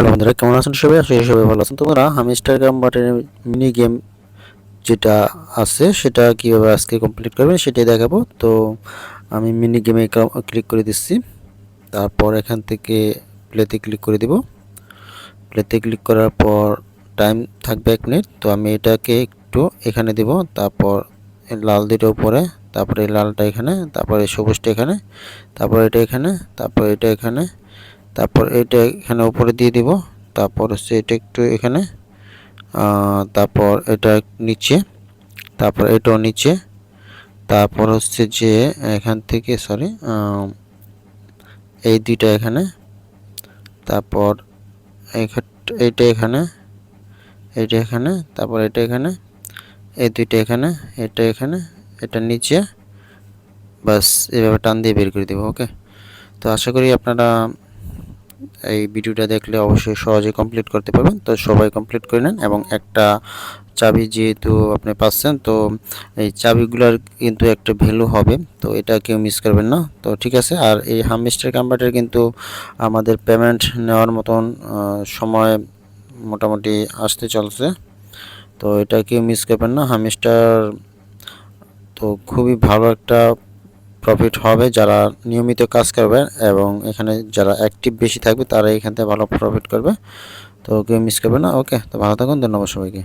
Hello বন্ধুরা, কেমন আছেন সবাই? করি সবাই ভালো আছেন। তোমরা হামিস্টার গাম্বাটের মিনি গেম যেটা আছে, সেটা কীভাবে আজকে কমপ্লিট করবেন সেটাই দেখাবো। তো আমি মিনি গেমে ক্লিক করে দিচ্ছি। তারপর এখান থেকে প্লেতে ক্লিক করে দিব। প্লেতে ক্লিক করার পর টাইম থাকবে এক মিনিট তো আমি এটাকে একটু এখানে দিব, তারপর লাল দুটো উপরে, তারপরে লালটা এখানে, তারপরে সবুজটা এখানে, তারপর এটা এখানে, তারপর এটা এখানে তারপর এটা এখানে উপরে দিয়ে দিব। তারপর হচ্ছে এটা একটু এখানে তারপর এটা নিচে, তারপর এটাও নিচে, তারপর হচ্ছে যে এখান থেকে সরি এই দুইটা এখানে, তারপর এইটা এখানে এটা এখানে, তারপর এটা এখানে, এই দুইটা এখানে, এটা এখানে, এটা নিচে বাস এভাবে টান দিয়ে বের করে দেবো, ওকে? তো আশা করি আপনারা এই ভিডিওটা দেখলে অবশ্যই সহজে কমপ্লিট করতে পারবেন। তো সবাই কমপ্লিট করে নেন এবং একটা চাবি যেহেতু আপনি পাচ্ছেন, তো এই চাবিগুলোর কিন্তু একটা ভ্যালু হবে, তো এটা কেউ মিস করবেন না। তো ঠিক আছে, আর এই হামিস্টার কম্পিউটার কিন্তু আমাদের পেমেন্ট নেওয়ার মতন সময় মোটামুটি আসতে চলছে। তো এটা কেউ মিস করবেন না। হামিস্টার তো খুবই ভালো একটা প্রফিট হবে, যারা নিয়মিত কাজ করবে এবং এখানে যারা অ্যাক্টিভ বেশি থাকবে তারা এখান থেকে ভালো প্রফিট করবে। তো কেউ মিস করবে না ওকে তো ভালো থাকুন, ধন্যবাদ সবাইকে।